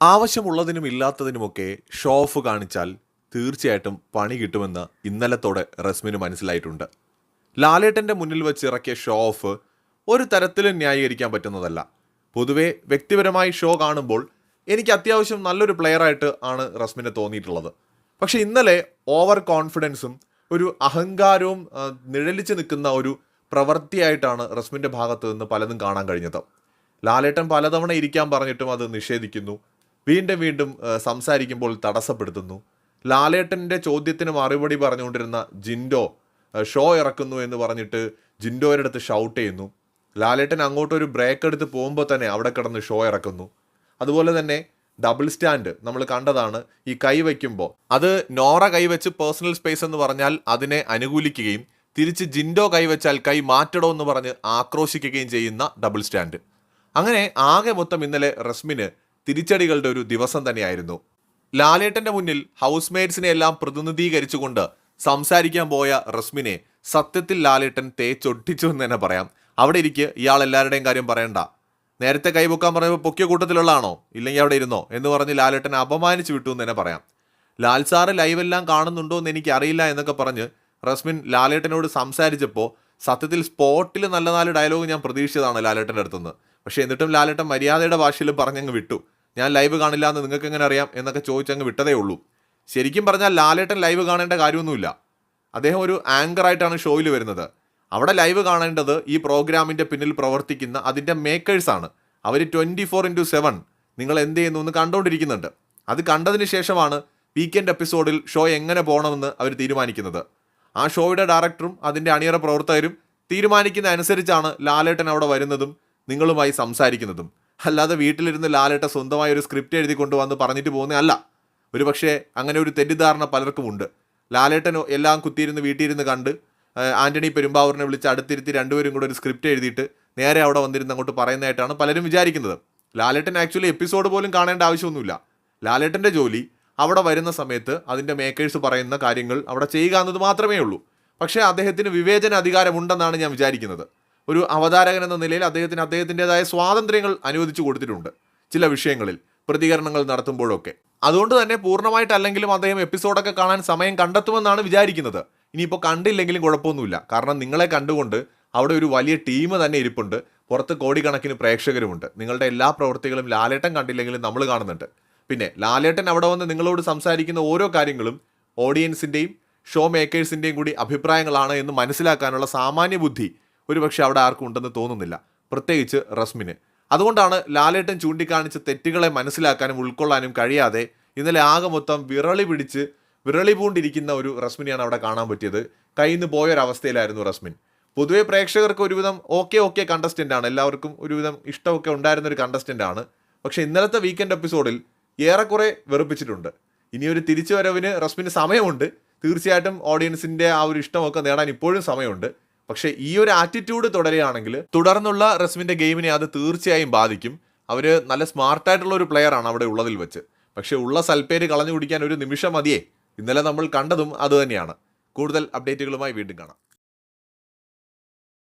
ആവശ്യമുള്ളതിനും ഇല്ലാത്തതിനുമൊക്കെ show of കാണിച്ചാൽ തീർച്ചയായിട്ടും പണി കിട്ടുമെന്ന് ഇന്നലത്തോടെ റസ്മിന് മനസ്സിലായിട്ടുണ്ട്. ലാലേട്ടന്റെ മുന്നിൽ വെച്ച് ഇറക്കിയ ഷോ ഓഫ് ഒരു തരത്തിലും ന്യായീകരിക്കാൻ പറ്റുന്നതല്ല. പൊതുവെ വ്യക്തിപരമായി ഷോ കാണുമ്പോൾ എനിക്ക് അത്യാവശ്യം നല്ലൊരു പ്ലെയറായിട്ട് ആണ് റസ്മിനെ തോന്നിയിട്ടുള്ളത്. പക്ഷെ ഇന്നലെ ഓവർ കോൺഫിഡൻസും ഒരു അഹങ്കാരവും നിഴലിച്ചു നിൽക്കുന്ന ഒരു പ്രവൃത്തിയായിട്ടാണ് റസ്മിന്റെ ഭാഗത്ത് നിന്ന് പലതും കാണാൻ കഴിഞ്ഞത്. ലാലേട്ടൻ പലതവണ ഇരിക്കാൻ പറഞ്ഞിട്ടും അത് നിഷേധിക്കുന്നു. വീണ്ടും വീണ്ടും സംസാരിക്കുമ്പോൾ തടസ്സപ്പെടുത്തുന്നു. ലാലേട്ടന്റെ ചോദ്യത്തിന് മറുപടി പറഞ്ഞുകൊണ്ടിരുന്ന ജിൻഡോ ഷോ ഇറക്കുന്നു എന്ന് പറഞ്ഞിട്ട് ജിൻഡോയുടെ അടുത്ത് ഷൗട്ട് ചെയ്യുന്നു. ലാലേട്ടൻ അങ്ങോട്ടൊരു ബ്രേക്ക് എടുത്ത് പോകുമ്പോൾ തന്നെ അവിടെ കിടന്ന് ഷോ ഇറക്കുന്നു. അതുപോലെ തന്നെ ഡബിൾ സ്റ്റാൻഡ് നമ്മൾ കണ്ടതാണ് ഈ കൈ വയ്ക്കുമ്പോൾ അത് നോറ കൈവച്ച് പേഴ്സണൽ സ്പേസ് എന്ന് പറഞ്ഞാൽ അതിനെ അനുകൂലിക്കുകയും തിരിച്ച് ജിൻഡോ കൈവച്ചാൽ കൈ മാറ്റടോ എന്ന് പറഞ്ഞ് ആക്രോശിക്കുകയും ചെയ്യുന്ന ഡബിൾ സ്റ്റാൻഡ് അങ്ങനെ ആകെ മൊത്തം ഇന്നലെ റസ്മിന് തിരിച്ചടികളുടെ ഒരു ദിവസം തന്നെയായിരുന്നു. ലാലേട്ടന്റെ മുന്നിൽ ഹൗസ് മേറ്റ്സിനെ എല്ലാം പ്രതിനിധീകരിച്ചുകൊണ്ട് സംസാരിക്കാൻ പോയ റസ്മിനെ സത്യത്തിൽ ലാലേട്ടൻ തേച്ചൊട്ടിച്ചു എന്ന് തന്നെ പറയാം. അവിടെ ഇരിക്കെ ഇയാൾ എല്ലാവരുടെയും കാര്യം പറയണ്ട. നേരത്തെ കൈപൊക്കാൻ പറഞ്ഞപ്പോൾ പൊക്കിയ കൂട്ടത്തിലുള്ളതാണോ? ഇല്ലെങ്കിൽ അവിടെ ഇരുന്നോ? എന്ന് പറഞ്ഞ് ലാലേട്ടൻ അപമാനിച്ചു വിട്ടു എന്ന് തന്നെ പറയാം. ലാൽ സാറ് ലൈവെല്ലാം കാണുന്നുണ്ടോ എന്ന് എനിക്ക് അറിയില്ല എന്നൊക്കെ പറഞ്ഞ് റസ്മിൻ ലാലേട്ടനോട് സംസാരിച്ചപ്പോൾ സത്യത്തിൽ സ്പോട്ടിൽ നല്ല നാല് ഡയലോഗ് ഞാൻ പ്രതീക്ഷിച്ചതാണ് ലാലേട്ടന്റെ അടുത്തുനിന്ന്. പക്ഷേ എന്നിട്ടും ലാലേട്ടൻ മര്യാദയുടെ ഭാഷയിൽ പറഞ്ഞങ്ങ് വിട്ടു. ഞാൻ ലൈവ് കാണില്ല എന്ന് നിങ്ങൾക്ക് എങ്ങനെ അറിയാം എന്നൊക്കെ ചോദിച്ചങ്ങ് വിട്ടതേ ഉള്ളൂ. ശരിക്കും പറഞ്ഞാൽ ലാലേട്ടൻ ലൈവ് കാണേണ്ട കാര്യമൊന്നുമില്ല. അദ്ദേഹം ഒരു ആങ്കറായിട്ടാണ് ഷോയിൽ വരുന്നത്. അവിടെ ലൈവ് കാണേണ്ടത് ഈ പ്രോഗ്രാമിന്റെ പിന്നിൽ പ്രവർത്തിക്കുന്ന അതിന്റെ മേക്കേഴ്സാണ് അവർ ട്വന്റി ഫോർ ഇന്റു സെവൻ നിങ്ങൾ എന്ത് ചെയ്യുന്നു എന്ന് കണ്ടുകൊണ്ടിരിക്കുന്നുണ്ട് അത് കണ്ടതിന് ശേഷമാണ് വീക്കെൻഡ് എപ്പിസോഡിൽ ഷോ എങ്ങനെ പോകണമെന്ന് അവർ തീരുമാനിക്കുന്നത്. ആ ഷോയുടെ ഡയറക്ടറും അതിന്റെ അണിയറ പ്രവർത്തകരും തീരുമാനിക്കുന്ന അനുസരിച്ചാണ് ലാലേട്ടൻ അവിടെ വരുന്നതും നിങ്ങളുമായി സംസാരിക്കുന്നതും. അല്ലാതെ വീട്ടിലിരുന്ന് ലാലേട്ട സ്വന്തമായി ഒരു സ്ക്രിപ്റ്റ് എഴുതി കൊണ്ടുവന്ന് പറഞ്ഞിട്ട് പോകുന്നതല്ല ഒരു പക്ഷേ അങ്ങനെ ഒരു തെറ്റിദ്ധാരണ പലർക്കും ഉണ്ട്. ലാലേട്ടൻ എല്ലാം കുത്തിയിരുന്ന് വീട്ടിലിരുന്ന് കണ്ട് ആന്റണി പെരുമ്പാവൂരിനെ വിളിച്ച് അടുത്തിരുത്തി രണ്ടുപേരും കൂടെ ഒരു സ്ക്രിപ്റ്റ് എഴുതിയിട്ട് നേരെ അവിടെ വന്നിരുന്ന് അങ്ങോട്ട് പറയുന്നതായിട്ടാണ് പലരും വിചാരിക്കുന്നത്. ലാലേട്ടൻ ആക്ച്വലി എപ്പിസോഡ് പോലും കാണേണ്ട ആവശ്യമൊന്നുമില്ല. ലാലേട്ടന്റെ ജോലി അവിടെ വരുന്ന സമയത്ത് അതിന്റെ മേക്കേഴ്സ് പറയുന്ന കാര്യങ്ങൾ അവിടെ ചെയ്യുക എന്നത് മാത്രമേ ഉള്ളൂ. പക്ഷേ അദ്ദേഹത്തിന് വിവേചന അധികാരമുണ്ടെന്നാണ് ഞാൻ വിചാരിക്കുന്നത്. ഒരു അവതാരകൻ എന്ന നിലയിൽ അദ്ദേഹത്തിന് അദ്ദേഹത്തിന്റെതായ സ്വാതന്ത്ര്യങ്ങൾ അനുവദിച്ചു കൊടുത്തിട്ടുണ്ട് ചില വിഷയങ്ങളിൽ പ്രതികരണങ്ങൾ നടത്തുമ്പോഴൊക്കെ. അതുകൊണ്ട് തന്നെ പൂർണമായിട്ടല്ലെങ്കിലും അദ്ദേഹം എപ്പിസോഡൊക്കെ കാണാൻ സമയം കണ്ടെത്തുമെന്നാണ് വിചാരിക്കുന്നത്. ഇനിയിപ്പോൾ കണ്ടില്ലെങ്കിലും കുഴപ്പമൊന്നുമില്ല. കാരണം നിങ്ങളെ കണ്ടുകൊണ്ട് അവിടെ ഒരു വലിയ ടീം തന്നെ ഇരിപ്പുണ്ട്. പുറത്ത് കോടിക്കണക്കിന് പ്രേക്ഷകരുമുണ്ട്. നിങ്ങളുടെ എല്ലാ പ്രവൃത്തികളും ലാലേട്ടൻ കണ്ടില്ലെങ്കിലും നമ്മൾ കാണുന്നുണ്ട്. പിന്നെ ലാലേട്ടൻ അവിടെ വന്ന് നിങ്ങളോട് സംസാരിക്കുന്ന ഓരോ കാര്യങ്ങളും ഓഡിയൻസിന്റെയും ഷോ മേക്കേഴ്സിന്റെയും കൂടി അഭിപ്രായങ്ങളാണ് എന്ന് മനസ്സിലാക്കാനുള്ള സാമാന്യ ബുദ്ധി ഒരുപക്ഷെ അവിടെ ആർക്കും ഉണ്ടെന്ന് തോന്നുന്നില്ല. പ്രത്യേകിച്ച് റസ്മിന്. അതുകൊണ്ടാണ് ലാലേട്ടൻ ചൂണ്ടിക്കാണിച്ച തെറ്റുകളെ മനസ്സിലാക്കാനും ഉൾക്കൊള്ളാനും കഴിയാതെ ഇന്നലെ ആകെ മൊത്തം വിരളി പിടിച്ച് വിരളി പൂണ്ടിരിക്കുന്ന ഒരു റസ്മിനെയാണ് അവിടെ കാണാൻ പറ്റിയത്. കയ്യിൽ നിന്ന് പോയൊരവസ്ഥയിലായിരുന്നു റസ്മിൻ. പൊതുവെ പ്രേക്ഷകർക്ക് ഒരുവിധം ഓക്കെ ഓക്കെ കണ്ടസ്റ്റന്റ് ആണ്. എല്ലാവർക്കും ഒരുവിധം ഇഷ്ടമൊക്കെ ഉണ്ടായിരുന്ന ഒരു കണ്ടസ്റ്റന്റ് ആണ്. പക്ഷേ ഇന്നലത്തെ വീക്കെൻഡ് എപ്പിസോഡിൽ ഏറെക്കുറെ വെറുപ്പിച്ചിട്ടുണ്ട്. ഇനി ഒരു തിരിച്ചുവരവിന് റസ്മിന് സമയമുണ്ട്. തീർച്ചയായിട്ടും ഓഡിയൻസിന്റെ ആ ഒരു ഇഷ്ടമൊക്കെ നേടാൻ ഇപ്പോഴും സമയമുണ്ട്. പക്ഷേ ഈ ഒരു ആറ്റിറ്റ്യൂഡ് തുടരുകയാണെങ്കിൽ തുടർന്നുള്ള റസ്മിന്റെ ഗെയിമിനെ അത് തീർച്ചയായും ബാധിക്കും. അവർ നല്ല സ്മാർട്ടായിട്ടുള്ള ഒരു പ്ലെയർ ആണ് അവിടെ ഉള്ളതിൽ വെച്ച്. പക്ഷേ ഉള്ള സൽപ്പേര് കളഞ്ഞു കുടിക്കാൻ ഒരു നിമിഷം മതിയേ. ഇന്നലെ നമ്മൾ കണ്ടതും അതുതന്നെയാണ് കൂടുതൽ അപ്ഡേറ്റുകളുമായി വീണ്ടും കാണാം.